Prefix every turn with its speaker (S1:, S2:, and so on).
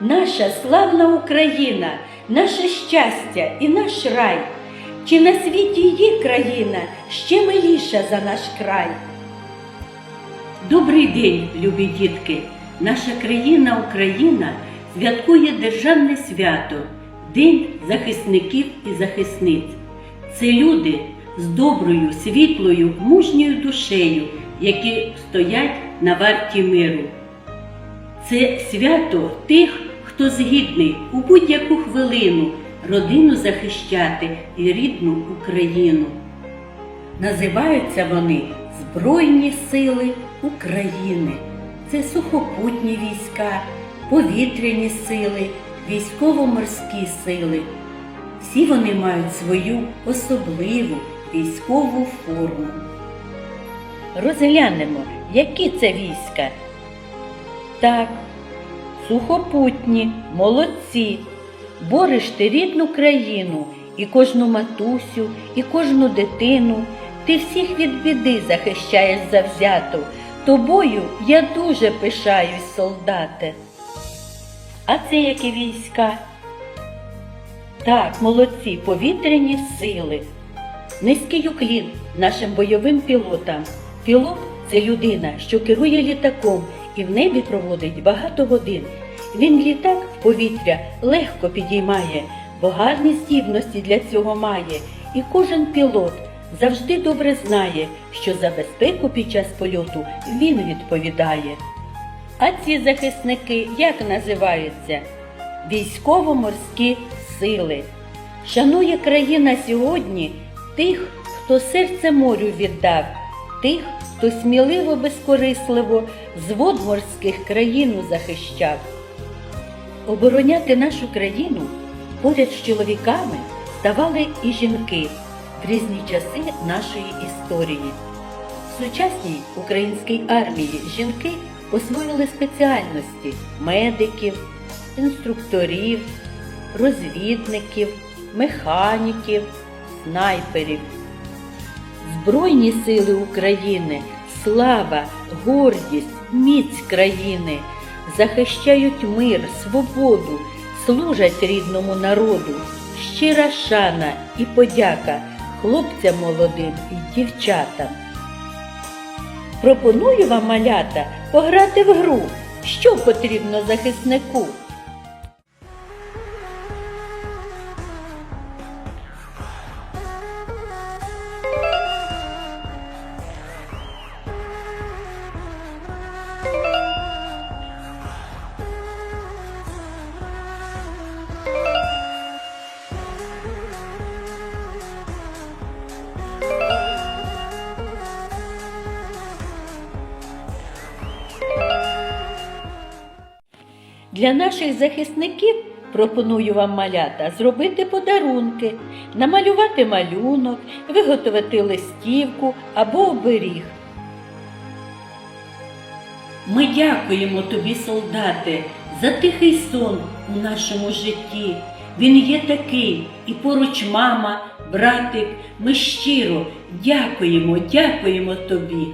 S1: наша славна Україна, наше щастя і наш рай. Чи на світі є країна ще миліша за наш край? Добрий день, любі дітки! Наша країна Україна святкує державне свято День захисників і захисниць. Це люди з доброю, світлою, мужньою душею, які стоять на варті миру. Це свято тих, хто згідний у будь-яку хвилину родину захищати і рідну Україну. Називаються вони Збройні Сили України. Це сухопутні війська, повітряні сили, військово-морські сили. Всі вони мають свою особливу військову форму. Розглянемо, які це війська. Так, сухопутні, молодці. Бориш ти рідну країну, і кожну матусю, і кожну дитину. Ти всіх від біди захищаєш завзято. Тобою я дуже пишаюсь, солдате. А це які війська? Так, молодці, повітряні сили. Низький уклін нашим бойовим пілотам. Пілот це людина, що керує літаком і в небі проводить багато годин. Він літак в повітря легко підіймає, бо гарні здібності для цього має. І кожен пілот завжди добре знає, що за безпеку під час польоту він відповідає. А ці захисники як називаються? Військово-морські сили. Шанує країна сьогодні тих, хто серце морю віддав, тих, хто сміливо, безкорисливо з вод морських країну захищав. Обороняти нашу країну поряд з чоловіками ставали і жінки в різні часи нашої історії. В сучасній українській армії жінки освоїли спеціальності медиків, інструкторів, розвідників, механіків, снайперів. Збройні сили України, слава, гордість, міць країни захищають мир, свободу, служать рідному народу. Щира шана і подяка хлопцям молодим і дівчатам. Пропоную вам, малята, пограти в гру. Що потрібно захиснику? Для наших захисників пропоную вам малята зробити подарунки, намалювати малюнок, виготовити листівку або оберіг. Ми дякуємо тобі, солдати, за тихий сон у нашому житті. Він є такий, і поруч мама, братик. Ми щиро дякуємо, дякуємо тобі.